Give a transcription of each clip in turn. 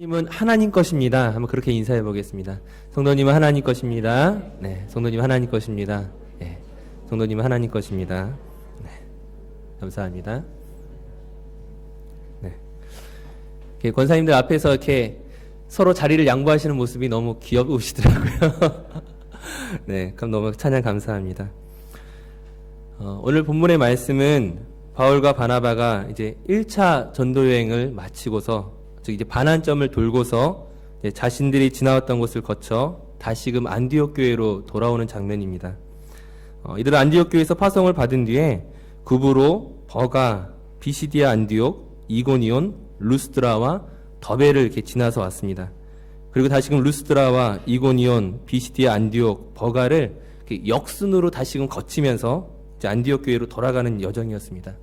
님은 하나님 것입니다. 한번 그렇게 인사해 보겠습니다. 성도님은 하나님 것입니다. 네, 성도님 하나님 것입니다. 네, 성도님은 하나님 것입니다. 네, 감사합니다. 네, 권사님들 앞에서 이렇게 서로 자리를 양보하시는 모습이 너무 귀여우시더라고요. 네, 그럼 너무 찬양 감사합니다. 어, 오늘 본문의 말씀은 바울과 바나바가 이제 1차 전도 여행을 마치고서 즉 이제 반환점을 돌고서 이제 자신들이 지나왔던 곳을 거쳐 다시금 안디옥 교회로 돌아오는 장면입니다. 어, 이들은 안디옥 교회에서 파송을 받은 뒤에 구부로 버가, 비시디아 안디옥, 이고니온, 루스드라와 더베를 이렇게 지나서 왔습니다. 그리고 다시금 루스드라와 이고니온, 비시디아 안디옥, 버가를 역순으로 다시금 거치면서 안디옥 교회로 돌아가는 여정이었습니다.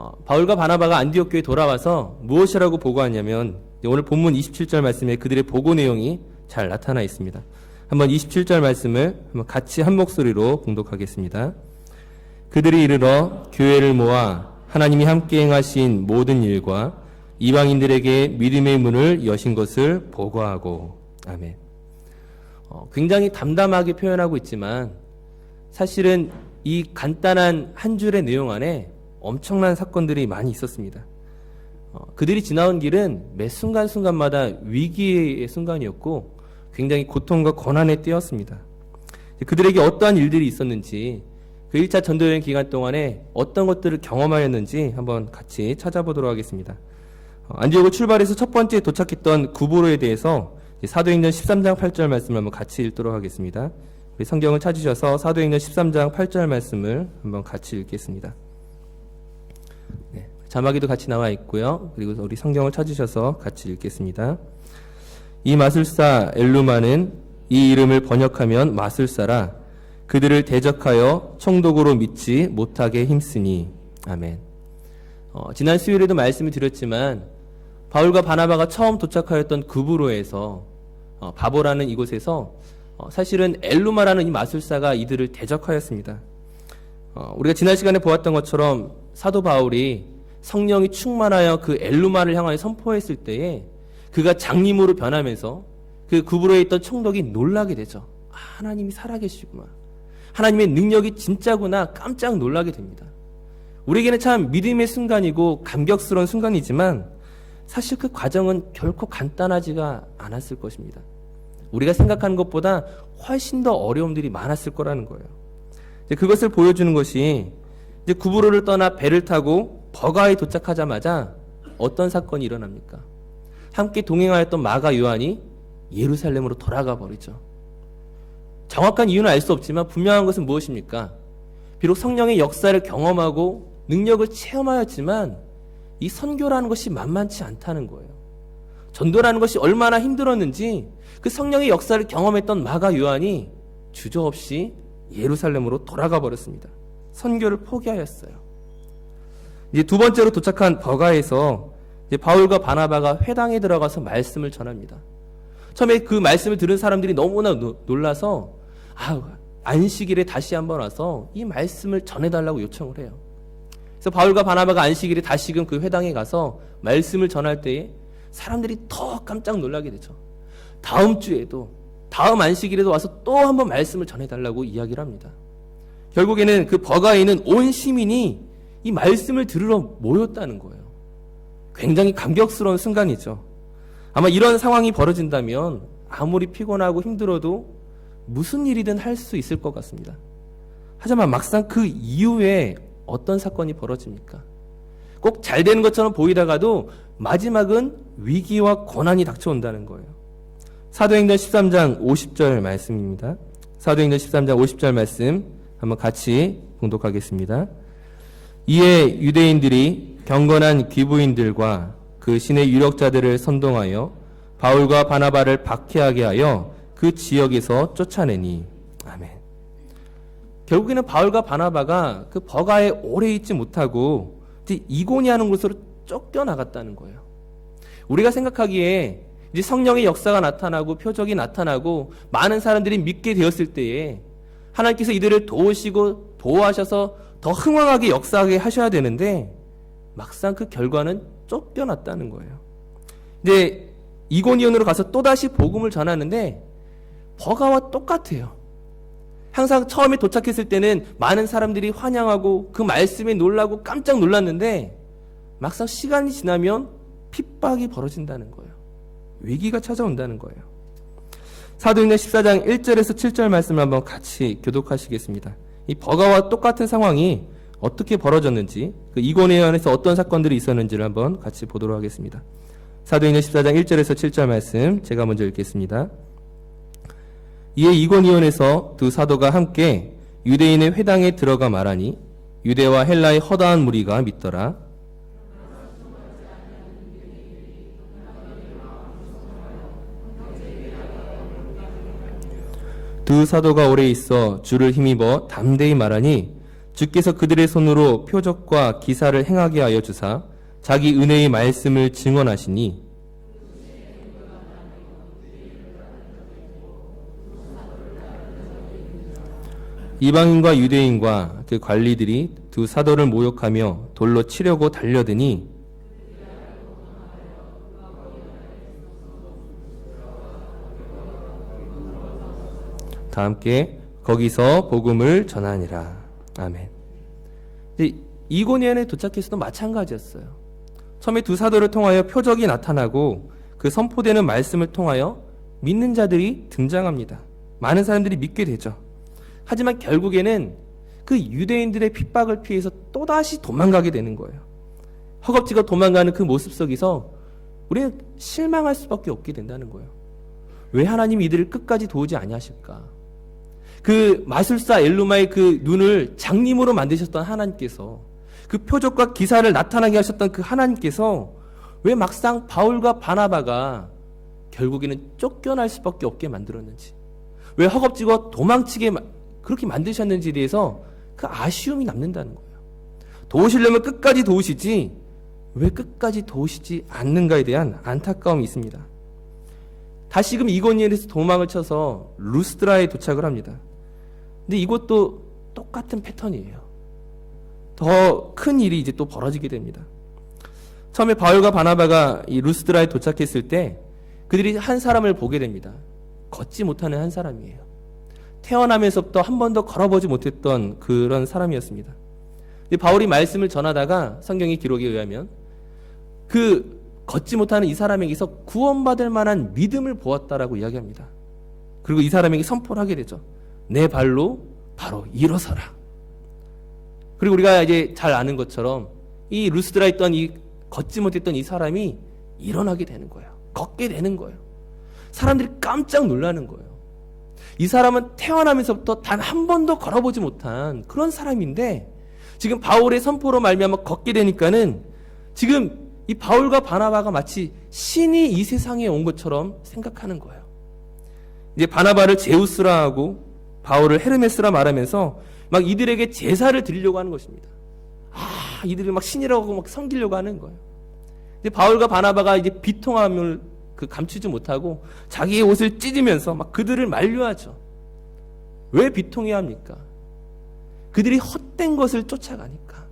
어, 바울과 바나바가 안디옥 교회에 돌아와서 무엇이라고 보고하냐면 오늘 본문 27절 말씀에 그들의 보고 내용이 잘 나타나 있습니다. 한번 27절 말씀을 한번 같이 한 목소리로 공독하겠습니다. 그들이 이르러 교회를 모아 하나님이 함께 행하신 모든 일과 이방인들에게 믿음의 문을 여신 것을 보고하고 아멘. 어, 굉장히 담담하게 표현하고 있지만 사실은 이 간단한 한 줄의 내용 안에 엄청난 사건들이 많이 있었습니다. 어, 그들이 지나온 길은 매 순간순간마다 위기의 순간이었고 굉장히 고통과 고난의 때였습니다. 그들에게 어떠한 일들이 있었는지 그 1차 전도여행 기간 동안에 어떤 것들을 경험하였는지 한번 같이 찾아보도록 하겠습니다. 어, 안디옥을 출발해서 첫 번째 도착했던 구보로에 대해서 사도행전 13장 8절 말씀을 한번 같이 읽도록 하겠습니다. 우리 성경을 찾으셔서 사도행전 13장 8절 말씀을 한번 같이 읽겠습니다. 네, 자막에도 같이 나와 있고요. 그리고 우리 성경을 찾으셔서 같이 읽겠습니다. 이 마술사 엘루마는 이 이름을 번역하면 마술사라 그들을 대적하여 총독으로 믿지 못하게 힘쓰니 아멘. 어, 지난 수요일에도 말씀을 드렸지만 바울과 바나바가 처음 도착하였던 구브로에서 어, 바보라는 이곳에서 어, 사실은 엘루마라는 이 마술사가 이들을 대적하였습니다. 어, 우리가 지난 시간에 보았던 것처럼 사도 바울이 성령이 충만하여 그 엘루마를 향하여 선포했을 때에 그가 장님으로 변하면서 그 구부로에 있던 총독이 놀라게 되죠. 아, 하나님이 살아계시구나. 하나님의 능력이 진짜구나 깜짝 놀라게 됩니다. 우리에게는 참 믿음의 순간이고 감격스러운 순간이지만 사실 그 과정은 결코 간단하지가 않았을 것입니다. 우리가 생각하는 것보다 훨씬 더 어려움들이 많았을 거라는 거예요. 그것을 보여주는 것이 이제 구부로를 떠나 배를 타고 버가에 도착하자마자 어떤 사건이 일어납니까? 함께 동행하였던 마가 요한이 예루살렘으로 돌아가 버리죠. 정확한 이유는 알 수 없지만 분명한 것은 무엇입니까? 비록 성령의 역사를 경험하고 능력을 체험하였지만 이 선교라는 것이 만만치 않다는 거예요. 전도라는 것이 얼마나 힘들었는지 그 성령의 역사를 경험했던 마가 요한이 주저없이 예루살렘으로 돌아가 버렸습니다. 선교를 포기하였어요. 이제 두 번째로 도착한 버가에서 바울과 바나바가 회당에 들어가서 말씀을 전합니다. 처음에 그 말씀을 들은 사람들이 너무나 노, 놀라서 아, 안식일에 다시 한번 와서 이 말씀을 전해달라고 요청을 해요. 그래서 바울과 바나바가 안식일에 다시금 그 회당에 가서 말씀을 전할 때에 사람들이 더 깜짝 놀라게 되죠. 다음 주에도 다음 안식일에도 와서 또 한번 말씀을 전해달라고 이야기를 합니다. 결국에는 그 버가에 있는 온 시민이 이 말씀을 들으러 모였다는 거예요. 굉장히 감격스러운 순간이죠. 아마 이런 상황이 벌어진다면 아무리 피곤하고 힘들어도 무슨 일이든 할 수 있을 것 같습니다. 하지만 막상 그 이후에 어떤 사건이 벌어집니까? 꼭 잘 되는 것처럼 보이다가도 마지막은 위기와 고난이 닥쳐온다는 거예요. 사도행전 13장 50절 말씀입니다. 사도행전 13장 50절 말씀 한번 같이 공독하겠습니다. 이에 유대인들이 경건한 귀부인들과 그 신의 유력자들을 선동하여 바울과 바나바를 박해하게 하여 그 지역에서 쫓아내니 아멘. 결국에는 바울과 바나바가 그 버가에 오래 있지 못하고 이고니하는 곳으로 쫓겨나갔다는 거예요. 우리가 생각하기에 이제 성령의 역사가 나타나고 표적이 나타나고 많은 사람들이 믿게 되었을 때에 하나님께서 이들을 도우시고 도와셔서 더 흥왕하게 역사하게 하셔야 되는데 막상 그 결과는 쫓겨났다는 거예요. 이제 이고니온으로 가서 또다시 복음을 전하는데 버가와 똑같아요. 항상 처음에 도착했을 때는 많은 사람들이 환영하고 그 말씀에 놀라고 깜짝 놀랐는데 막상 시간이 지나면 핍박이 벌어진다는 거예요. 위기가 찾아온다는 거예요. 사도행전 14장 1절에서 7절 말씀을 한번 같이 교독하시겠습니다. 이 버가와 똑같은 상황이 어떻게 벌어졌는지 그 이고니온에서 어떤 사건들이 있었는지를 한번 같이 보도록 하겠습니다. 사도행전 14장 1절에서 7절 말씀 제가 먼저 읽겠습니다. 이에 이고니온에서 두 사도가 함께 유대인의 회당에 들어가 말하니 유대와 헬라의 허다한 무리가 믿더라. 두 사도가 오래 있어 주를 힘입어 담대히 말하니 주께서 그들의 손으로 표적과 기사를 행하게 하여 주사 자기 은혜의 말씀을 증언하시니 이방인과 유대인과 그 관리들이 두 사도를 모욕하며 돌로 치려고 달려드니 다 함께 거기서 복음을 전하니라. 아멘. 이고니안에 도착해서도 마찬가지였어요. 처음에 두 사도를 통하여 표적이 나타나고 그 선포되는 말씀을 통하여 믿는 자들이 등장합니다. 많은 사람들이 믿게 되죠. 하지만 결국에는 그 유대인들의 핍박을 피해서 또다시 도망가게 되는 거예요. 허겁지겁 도망가는 그 모습 속에서 우리는 실망할 수밖에 없게 된다는 거예요. 왜 하나님이 이들을 끝까지 도우지 아니하실까? 그 마술사 엘루마의 그 눈을 장님으로 만드셨던 하나님께서 그 표적과 기사를 나타나게 하셨던 그 하나님께서 왜 막상 바울과 바나바가 결국에는 쫓겨날 수밖에 없게 만들었는지 왜 허겁지겁 도망치게 마- 그렇게 만드셨는지에 대해서 그 아쉬움이 남는다는 거예요. 도우시려면 끝까지 도우시지 왜 끝까지 도우시지 않는가에 대한 안타까움이 있습니다. 다시금 이고니엘에서 도망을 쳐서 루스드라에 도착을 합니다. 근데 이것도 똑같은 패턴이에요. 더 큰 일이 이제 또 벌어지게 됩니다. 처음에 바울과 바나바가 이 루스드라에 도착했을 때 그들이 한 사람을 보게 됩니다. 걷지 못하는 한 사람이에요. 태어나면서부터 한 번도 걸어보지 못했던 그런 사람이었습니다. 바울이 말씀을 전하다가 성경의 기록에 의하면 그 걷지 못하는 이 사람에게서 구원받을 만한 믿음을 보았다라고 이야기합니다. 그리고 이 사람에게 선포를 하게 되죠. 내 발로 바로 일어서라. 그리고 우리가 이제 잘 아는 것처럼 이 루스드라 있던 이 걷지 못했던 이 사람이 일어나게 되는 거예요. 걷게 되는 거예요. 사람들이 깜짝 놀라는 거예요. 이 사람은 태어나면서부터 단 한 번도 걸어보지 못한 그런 사람인데 지금 바울의 선포로 말미암아 걷게 되니까는 지금 이 바울과 바나바가 마치 신이 이 세상에 온 것처럼 생각하는 거예요. 이제 바나바를 제우스라 하고 바울을 헤르메스라 말하면서 막 이들에게 제사를 드리려고 하는 것입니다. 아, 이들을 막 신이라고 막 섬기려고 하는 거예요. 이제 바울과 바나바가 이제 비통함을 그 감추지 못하고 자기의 옷을 찢으면서 막 그들을 만류하죠. 왜 비통해야 합니까? 그들이 헛된 것을 쫓아가니까.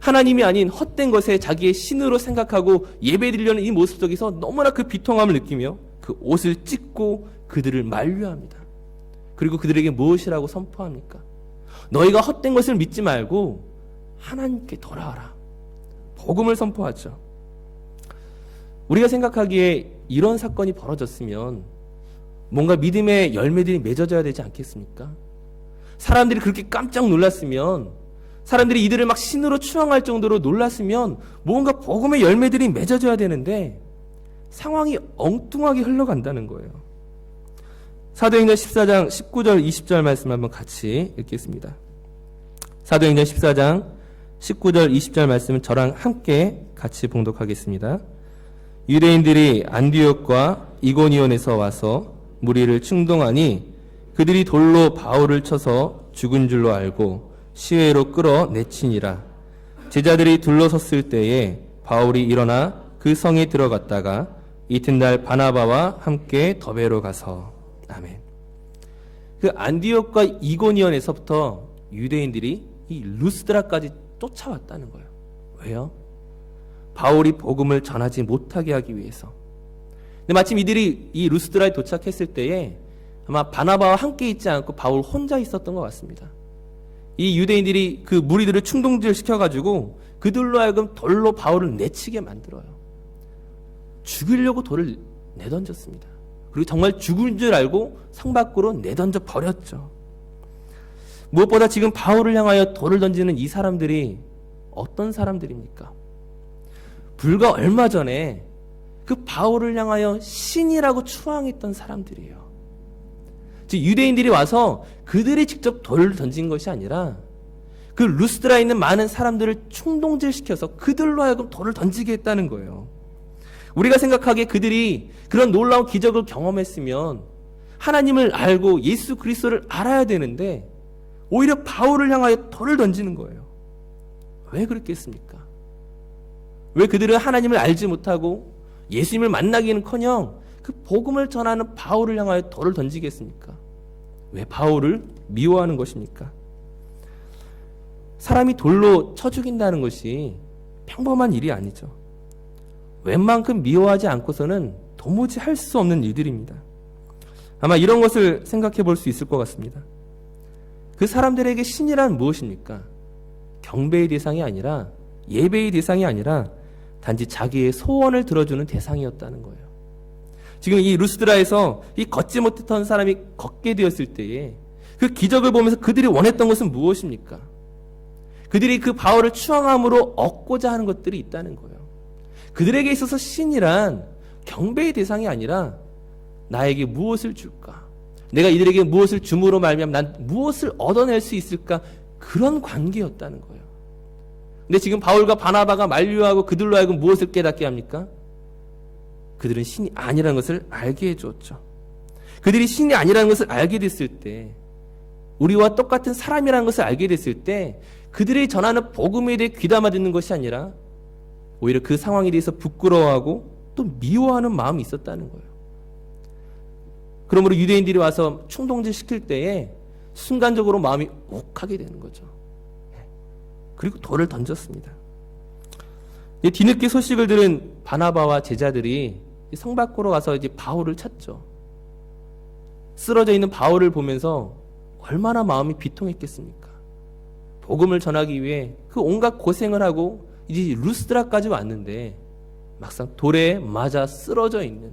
하나님이 아닌 헛된 것에 자기의 신으로 생각하고 예배드리려는 이 모습 속에서 너무나 그 비통함을 느끼며 그 옷을 찢고 그들을 만류합니다. 그리고 그들에게 무엇이라고 선포합니까? 너희가 헛된 것을 믿지 말고 하나님께 돌아와라. 복음을 선포하죠. 우리가 생각하기에 이런 사건이 벌어졌으면 뭔가 믿음의 열매들이 맺어져야 되지 않겠습니까? 사람들이 그렇게 깜짝 놀랐으면 사람들이 이들을 막 신으로 추앙할 정도로 놀랐으면 뭔가 복음의 열매들이 맺어져야 되는데 상황이 엉뚱하게 흘러간다는 거예요. 사도행전 14장 19절 20절 말씀 한번 같이 읽겠습니다. 사도행전 14장 19절 20절 말씀은 저랑 함께 같이 봉독하겠습니다. 유대인들이 안디옥과 이고니온에서 와서 무리를 충동하니 그들이 돌로 바울을 쳐서 죽은 줄로 알고 시외로 끌어 내치니라. 제자들이 둘러섰을 때에 바울이 일어나 그 성에 들어갔다가 이튿날 바나바와 함께 더베로 가서 아멘. 그 안디옥과 이고니온에서부터 유대인들이 이 루스드라까지 쫓아왔다는 거예요. 왜요? 바울이 복음을 전하지 못하게 하기 위해서. 근데 마침 이들이 이 루스드라에 도착했을 때에 아마 바나바와 함께 있지 않고 바울 혼자 있었던 것 같습니다. 이 유대인들이 그 무리들을 충동질 시켜가지고 그들로 하여금 돌로 바울을 내치게 만들어요. 죽이려고 돌을 내던졌습니다. 그리고 정말 죽은 줄 알고 성 밖으로 내던져 버렸죠. 무엇보다 지금 바울을 향하여 돌을 던지는 이 사람들이 어떤 사람들입니까? 불과 얼마 전에 그 바울을 향하여 신이라고 추앙했던 사람들이에요. 즉 유대인들이 와서 그들이 직접 돌을 던진 것이 아니라 그 루스드라에 있는 많은 사람들을 충동질시켜서 그들로 하여금 돌을 던지게 했다는 거예요. 우리가 생각하기에 그들이 그런 놀라운 기적을 경험했으면 하나님을 알고 예수 그리스도를 알아야 되는데 오히려 바울을 향하여 돌을 던지는 거예요. 왜 그랬겠습니까? 왜 그들은 하나님을 알지 못하고 예수님을 만나기는커녕 그 복음을 전하는 바울을 향하여 돌을 던지겠습니까? 왜 바울을 미워하는 것입니까? 사람이 돌로 쳐 죽인다는 것이 평범한 일이 아니죠. 웬만큼 미워하지 않고서는 도무지 할 수 없는 일들입니다. 아마 이런 것을 생각해 볼 수 있을 것 같습니다. 그 사람들에게 신이란 무엇입니까? 경배의 대상이 아니라 예배의 대상이 아니라 단지 자기의 소원을 들어주는 대상이었다는 거예요. 지금 이 루스드라에서 이 걷지 못했던 사람이 걷게 되었을 때에 그 기적을 보면서 그들이 원했던 것은 무엇입니까? 그들이 그 바울을 추앙함으로 얻고자 하는 것들이 있다는 거예요. 그들에게 있어서 신이란 경배의 대상이 아니라 나에게 무엇을 줄까? 내가 이들에게 무엇을 줌으로 말미암아 난 무엇을 얻어낼 수 있을까? 그런 관계였다는 거예요. 근데 지금 바울과 바나바가 만류하고 그들로 하여금 무엇을 깨닫게 합니까? 그들은 신이 아니라는 것을 알게 해주었죠. 그들이 신이 아니라는 것을 알게 됐을 때, 우리와 똑같은 사람이라는 것을 알게 됐을 때, 그들이 전하는 복음에 대해 귀담아 듣는 것이 아니라, 오히려 그 상황에 대해서 부끄러워하고 또 미워하는 마음이 있었다는 거예요. 그러므로 유대인들이 와서 충동질 시킬 때에 순간적으로 마음이 욱하게 되는 거죠. 그리고 돌을 던졌습니다. 뒤늦게 소식을 들은 바나바와 제자들이 성 밖으로 가서 이제 바울을 찾죠. 쓰러져 있는 바울을 보면서 얼마나 마음이 비통했겠습니까? 복음을 전하기 위해 그 온갖 고생을 하고 이제 루스드라까지 왔는데 막상 돌에 맞아 쓰러져 있는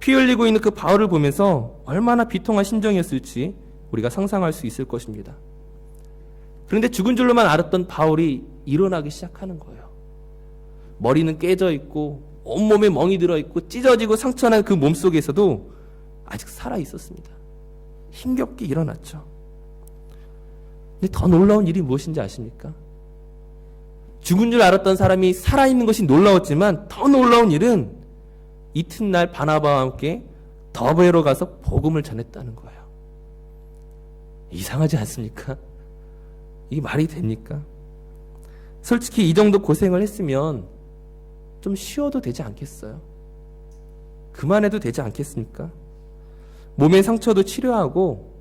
피 흘리고 있는 그 바울을 보면서 얼마나 비통한 심정이었을지 우리가 상상할 수 있을 것입니다. 그런데 죽은 줄로만 알았던 바울이 일어나기 시작하는 거예요. 머리는 깨져 있고 온몸에 멍이 들어 있고 찢어지고 상처난 그 몸 속에서도 아직 살아 있었습니다. 힘겹게 일어났죠. 근데 더 놀라운 일이 무엇인지 아십니까? 죽은 줄 알았던 사람이 살아있는 것이 놀라웠지만 더 놀라운 일은 이튿날 바나바와 함께 더베로 가서 복음을 전했다는 거예요. 이상하지 않습니까? 이게 말이 됩니까? 솔직히 이 정도 고생을 했으면 좀 쉬어도 되지 않겠어요? 그만해도 되지 않겠습니까? 몸의 상처도 치료하고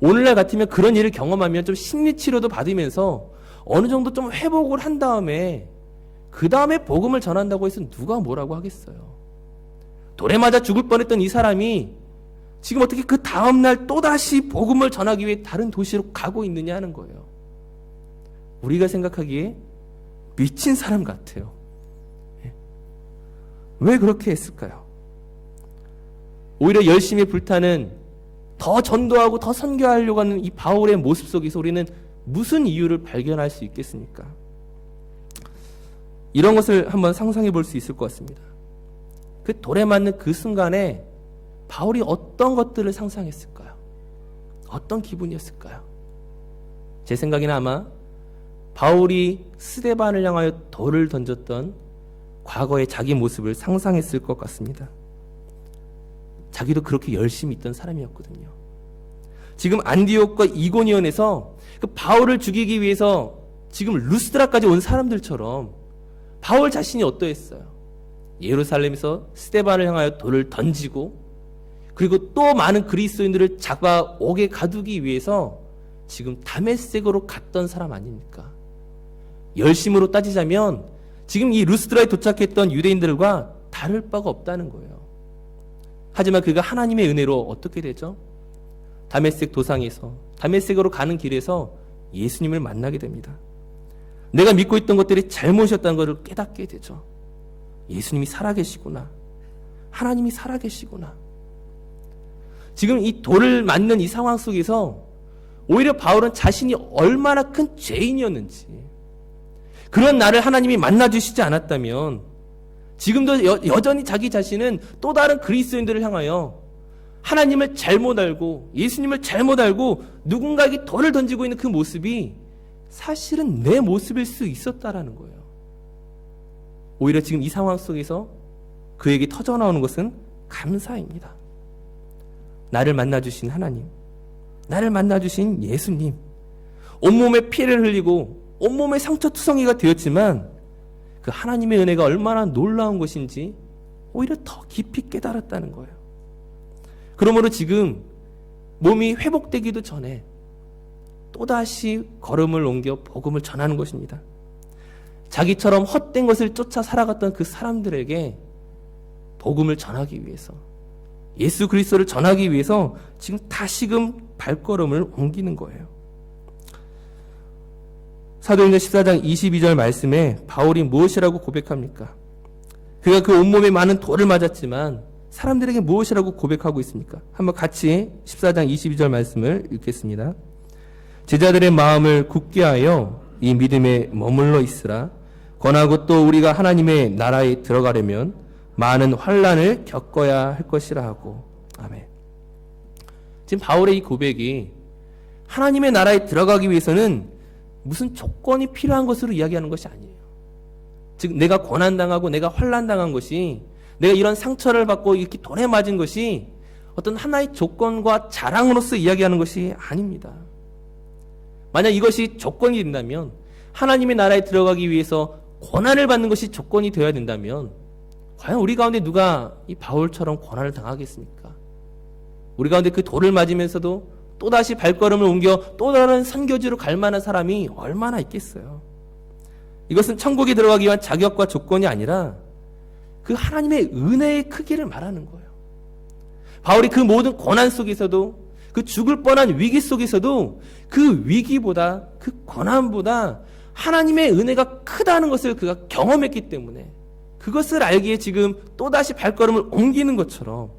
오늘날 같으면 그런 일을 경험하면 좀 심리치료도 받으면서 어느 정도 좀 회복을 한 다음에 그 다음에 복음을 전한다고 해서 누가 뭐라고 하겠어요? 돌에 맞아 죽을 뻔했던 이 사람이 지금 어떻게 그 다음날 또다시 복음을 전하기 위해 다른 도시로 가고 있느냐 하는 거예요. 우리가 생각하기에 미친 사람 같아요. 예. 왜 그렇게 했을까요? 오히려 열심히 불타는 더 전도하고 더 선교하려고 하는 이 바울의 모습 속에서 우리는 무슨 이유를 발견할 수 있겠습니까? 이런 것을 한번 상상해 볼 수 있을 것 같습니다. 그 돌에 맞는 그 순간에 바울이 어떤 것들을 상상했을까요? 어떤 기분이었을까요? 제 생각에는 아마 바울이 스데반을 향하여 돌을 던졌던 과거의 자기 모습을 상상했을 것 같습니다. 자기도 그렇게 열심히 있던 사람이었거든요. 지금 안디옥과 이고니온에서 그 바울을 죽이기 위해서 지금 루스드라까지 온 사람들처럼 바울 자신이 어떠했어요? 예루살렘에서 스테반을 향하여 돌을 던지고 그리고 또 많은 그리스도인들을 잡아오게 가두기 위해서 지금 다메섹으로 갔던 사람 아닙니까? 열심으로 따지자면 지금 이 루스드라에 도착했던 유대인들과 다를 바가 없다는 거예요. 하지만 그가 하나님의 은혜로 어떻게 되죠? 다메섹 도상에서 다메섹으로 가는 길에서 예수님을 만나게 됩니다. 내가 믿고 있던 것들이 잘못이었다는 것을 깨닫게 되죠. 예수님이 살아계시구나. 하나님이 살아계시구나. 지금 이 돌을 맞는 이 상황 속에서 오히려 바울은 자신이 얼마나 큰 죄인이었는지 그런 나를 하나님이 만나주시지 않았다면 지금도 여, 여전히 자기 자신은 또 다른 그리스도인들을 향하여 하나님을 잘못 알고 예수님을 잘못 알고 누군가에게 돌을 던지고 있는 그 모습이 사실은 내 모습일 수 있었다라는 거예요. 오히려 지금 이 상황 속에서 그에게 터져 나오는 것은 감사입니다. 나를 만나 주신 하나님, 나를 만나 주신 예수님, 온몸에 피를 흘리고 온몸에 상처투성이가 되었지만 그 하나님의 은혜가 얼마나 놀라운 것인지 오히려 더 깊이 깨달았다는 거예요. 그러므로 지금 몸이 회복되기도 전에 또다시 걸음을 옮겨 복음을 전하는 것입니다. 자기처럼 헛된 것을 쫓아 살아갔던 그 사람들에게 복음을 전하기 위해서 예수 그리스도를 전하기 위해서 지금 다시금 발걸음을 옮기는 거예요. 사도행전 14장 22절 말씀에 바울이 무엇이라고 고백합니까? 그가 그 온몸에 많은 돌을 맞았지만 사람들에게 무엇이라고 고백하고 있습니까? 한번 같이 14장 22절 말씀을 읽겠습니다. 제자들의 마음을 굳게 하여 이 믿음에 머물러 있으라. 권하고 또 우리가 하나님의 나라에 들어가려면 많은 환란을 겪어야 할 것이라 하고 아멘. 지금 바울의 이 고백이 하나님의 나라에 들어가기 위해서는 무슨 조건이 필요한 것으로 이야기하는 것이 아니에요. 즉 내가 고난 당하고 내가 환란 당한 것이 내가 이런 상처를 받고 이렇게 돌에 맞은 것이 어떤 하나의 조건과 자랑으로서 이야기하는 것이 아닙니다. 만약 이것이 조건이 된다면 하나님의 나라에 들어가기 위해서 고난을 받는 것이 조건이 되어야 된다면 과연 우리 가운데 누가 이 바울처럼 고난을 당하겠습니까? 우리 가운데 그 돌을 맞으면서도 또다시 발걸음을 옮겨 또 다른 선교지로 갈 만한 사람이 얼마나 있겠어요? 이것은 천국에 들어가기 위한 자격과 조건이 아니라 그 하나님의 은혜의 크기를 말하는 거예요. 바울이 그 모든 고난 속에서도 그 죽을 뻔한 위기 속에서도 그 위기보다 그 고난보다 하나님의 은혜가 크다는 것을 그가 경험했기 때문에 그것을 알기에 지금 또다시 발걸음을 옮기는 것처럼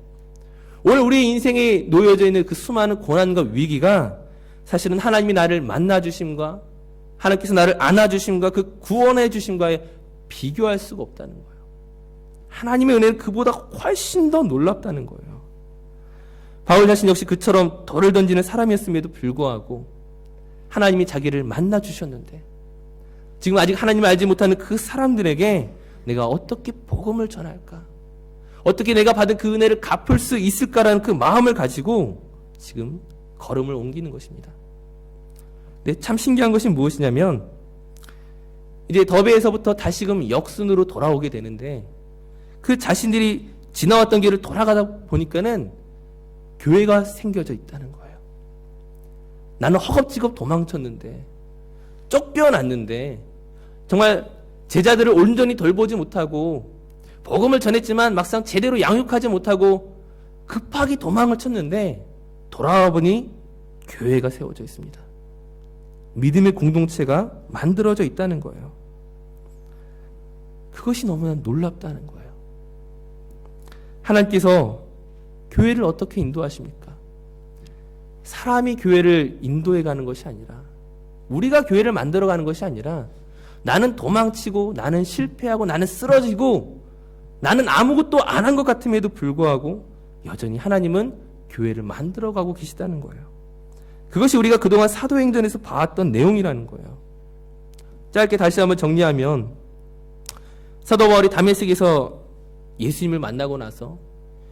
오늘 우리 인생에 놓여져 있는 그 수많은 고난과 위기가 사실은 하나님이 나를 만나 주심과 하나님께서 나를 안아 주심과 그 구원해 주심과에 비교할 수가 없다는 거예요. 하나님의 은혜는 그보다 훨씬 더 놀랍다는 거예요. 바울 자신 역시 그처럼 돌을 던지는 사람이었음에도 불구하고 하나님이 자기를 만나 주셨는데 지금 아직 하나님을 알지 못하는 그 사람들에게 내가 어떻게 복음을 전할까? 어떻게 내가 받은 그 은혜를 갚을 수 있을까라는 그 마음을 가지고 지금 걸음을 옮기는 것입니다. 근데 참 신기한 것이 무엇이냐면 이제 더베에서부터 다시금 역순으로 돌아오게 되는데 그 자신들이 지나왔던 길을 돌아가다 보니까는 교회가 생겨져 있다는 거예요. 나는 허겁지겁 도망쳤는데 쫓겨났는데 정말 제자들을 온전히 돌보지 못하고 복음을 전했지만 막상 제대로 양육하지 못하고 급하게 도망을 쳤는데 돌아와 보니 교회가 세워져 있습니다. 믿음의 공동체가 만들어져 있다는 거예요. 그것이 너무나 놀랍다는 거예요. 하나님께서 교회를 어떻게 인도하십니까? 사람이 교회를 인도해 가는 것이 아니라 우리가 교회를 만들어 가는 것이 아니라 나는 도망치고 나는 실패하고 나는 쓰러지고 나는 아무것도 안 한 것 같음에도 불구하고 여전히 하나님은 교회를 만들어 가고 계시다는 거예요. 그것이 우리가 그동안 사도행전에서 봐왔던 내용이라는 거예요. 짧게 다시 한번 정리하면 사도 바울이 다메섹에서 예수님을 만나고 나서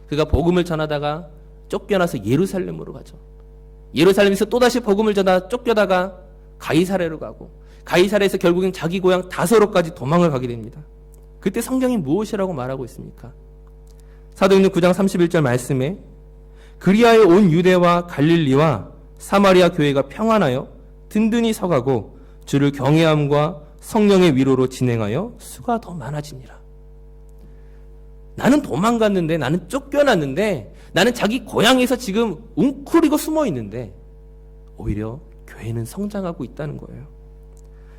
그가 복음을 전하다가 쫓겨나서 예루살렘으로 가죠. 예루살렘에서 또다시 복음을 전하 쫓겨다가 가이사레로 가고 가이사레에서 결국엔 자기 고향 다소로까지 도망을 가게 됩니다. 그때 성경이 무엇이라고 말하고 있습니까? 사도행전 9장 31절 말씀에 그리하여 온 유대와 갈릴리와 사마리아 교회가 평안하여 든든히 서가고 주를 경외함과 성령의 위로로 진행하여 수가 더 많아지니라. 나는 도망갔는데 나는 쫓겨났는데 나는 자기 고향에서 지금 웅크리고 숨어 있는데 오히려 교회는 성장하고 있다는 거예요.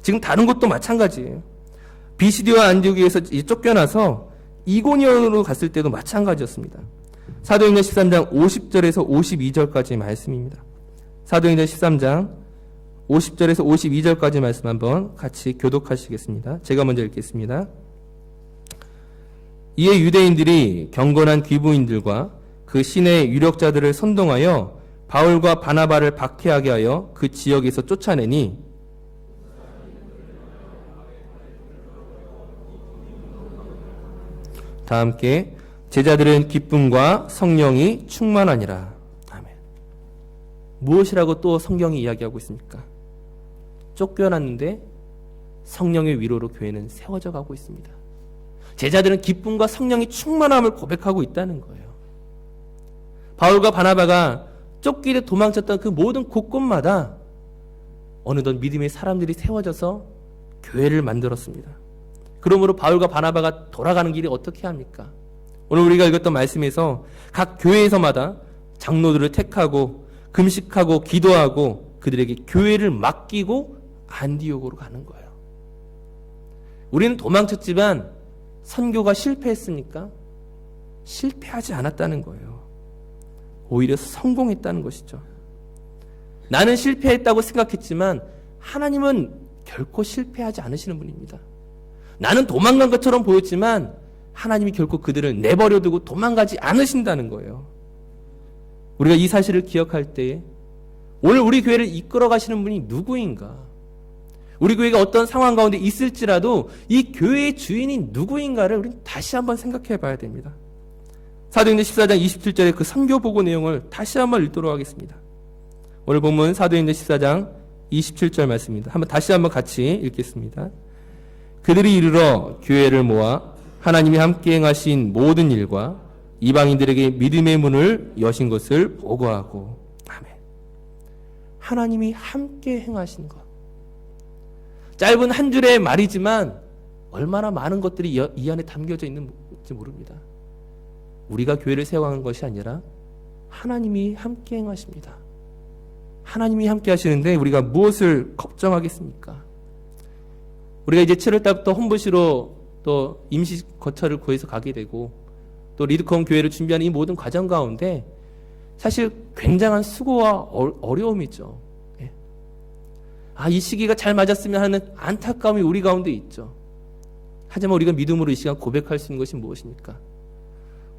지금 다른 곳도 마찬가지예요. 비시디와 안디오기에서 이제 쫓겨나서 이고니온으로 갔을 때도 마찬가지였습니다. 사도행전 13장 50절에서 52절까지 말씀입니다. 사도행전 13장 50절에서 52절까지 말씀 한번 같이 교독하시겠습니다. 제가 먼저 읽겠습니다. 이에 유대인들이 경건한 귀부인들과 그 시내 유력자들을 선동하여 바울과 바나바를 박해하게 하여 그 지역에서 쫓아내니 다 함께 제자들은 기쁨과 성령이 충만하니라. 아멘. 무엇이라고 또 성경이 이야기하고 있습니까? 쫓겨났는데 성령의 위로로 교회는 세워져 가고 있습니다. 제자들은 기쁨과 성령이 충만함을 고백하고 있다는 거예요. 바울과 바나바가 쫓기듯 도망쳤던 그 모든 곳곳마다 어느덧 믿음의 사람들이 세워져서 교회를 만들었습니다. 그러므로 바울과 바나바가 돌아가는 길이 어떻게 합니까? 오늘 우리가 읽었던 말씀에서 각 교회에서마다 장로들을 택하고 금식하고 기도하고 그들에게 교회를 맡기고 안디옥으로 가는 거예요. 우리는 도망쳤지만 선교가 실패했습니까? 실패하지 않았다는 거예요. 오히려 성공했다는 것이죠. 나는 실패했다고 생각했지만 하나님은 결코 실패하지 않으시는 분입니다. 나는 도망간 것처럼 보였지만 하나님이 결코 그들을 내버려 두고 도망가지 않으신다는 거예요. 우리가 이 사실을 기억할 때에 오늘 우리 교회를 이끌어 가시는 분이 누구인가? 우리 교회가 어떤 상황 가운데 있을지라도 이 교회의 주인이 누구인가를 우리는 다시 한번 생각해 봐야 됩니다. 사도행전 14장 27절의 그 선교 보고 내용을 다시 한번 읽도록 하겠습니다. 오늘 본문 사도행전 14장 27절 말씀입니다. 한번 다시 한번 같이 읽겠습니다. 그들이 이르러 교회를 모아 하나님이 함께 행하신 모든 일과 이방인들에게 믿음의 문을 여신 것을 보고하고 아멘. 하나님이 함께 행하신 것. 짧은 한 줄의 말이지만 얼마나 많은 것들이 이 안에 담겨져 있는지 모릅니다. 우리가 교회를 세워간 것이 아니라 하나님이 함께 행하십니다. 하나님이 함께 하시는데 우리가 무엇을 걱정하겠습니까? 우리가 이제 7월 달부터 홈부시로 또 임시 거처를 구해서 가게 되고 또 리드컴 교회를 준비하는 이 모든 과정 가운데 사실 굉장한 수고와 어려움이죠. 예. 아, 이 시기가 잘 맞았으면 하는 안타까움이 우리 가운데 있죠. 하지만 우리가 믿음으로 이 시간 고백할 수 있는 것이 무엇입니까?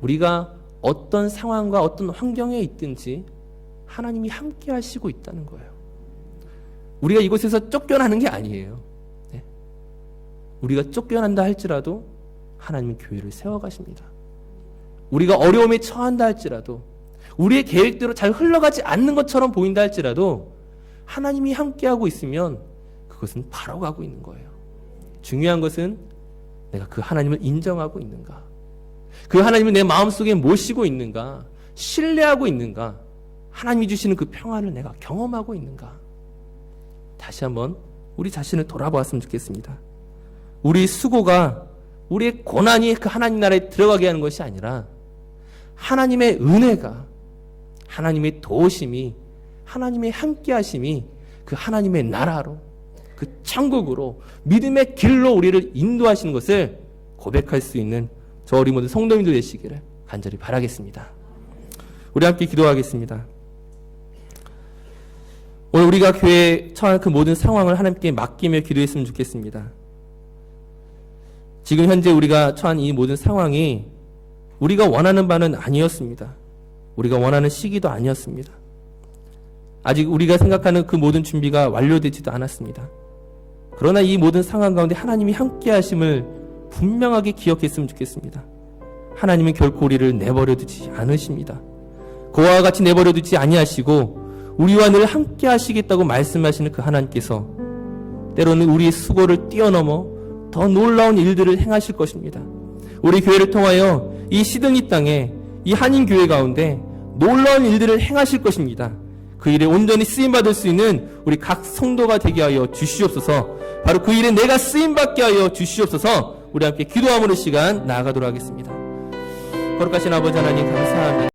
우리가 어떤 상황과 어떤 환경에 있든지 하나님이 함께 하시고 있다는 거예요. 우리가 이곳에서 쫓겨나는 게 아니에요. 네. 우리가 쫓겨난다 할지라도 하나님은 교회를 세워가십니다. 우리가 어려움에 처한다 할지라도 우리의 계획대로 잘 흘러가지 않는 것처럼 보인다 할지라도 하나님이 함께하고 있으면 그것은 바로 가고 있는 거예요. 중요한 것은 내가 그 하나님을 인정하고 있는가? 그 하나님을 내 마음속에 모시고 있는가? 신뢰하고 있는가? 하나님이 주시는 그 평안을 내가 경험하고 있는가? 다시 한번 우리 자신을 돌아보았으면 좋겠습니다. 우리 수고가 우리의 고난이 그 하나님 나라에 들어가게 하는 것이 아니라 하나님의 은혜가 하나님의 도우심이 하나님의 함께하심이 그 하나님의 나라로 그 천국으로 믿음의 길로 우리를 인도하시는 것을 고백할 수 있는 저 우리 모든 성도님들 되시기를 간절히 바라겠습니다. 우리 함께 기도하겠습니다. 오늘 우리가 교회에 처한 그 모든 상황을 하나님께 맡기며 기도했으면 좋겠습니다. 지금 현재 우리가 처한 이 모든 상황이 우리가 원하는 바는 아니었습니다. 우리가 원하는 시기도 아니었습니다. 아직 우리가 생각하는 그 모든 준비가 완료되지도 않았습니다. 그러나 이 모든 상황 가운데 하나님이 함께 하심을 분명하게 기억했으면 좋겠습니다. 하나님은 결코 우리를 내버려 두지 않으십니다. 그와 같이 내버려 두지 아니하시고 우리와 늘 함께 하시겠다고 말씀하시는 그 하나님께서 때로는 우리의 수고를 뛰어넘어 더 놀라운 일들을 행하실 것입니다. 우리 교회를 통하여 이 시드니 땅에 이 한인 교회 가운데 놀라운 일들을 행하실 것입니다. 그 일에 온전히 쓰임 받을 수 있는 우리 각 성도가 되게 하여 주시옵소서. 바로 그 일에 내가 쓰임 받게 하여 주시옵소서. 우리 함께 기도함으로 시간 나아가도록 하겠습니다. 거룩하신 아버지 하나님 감사합니다.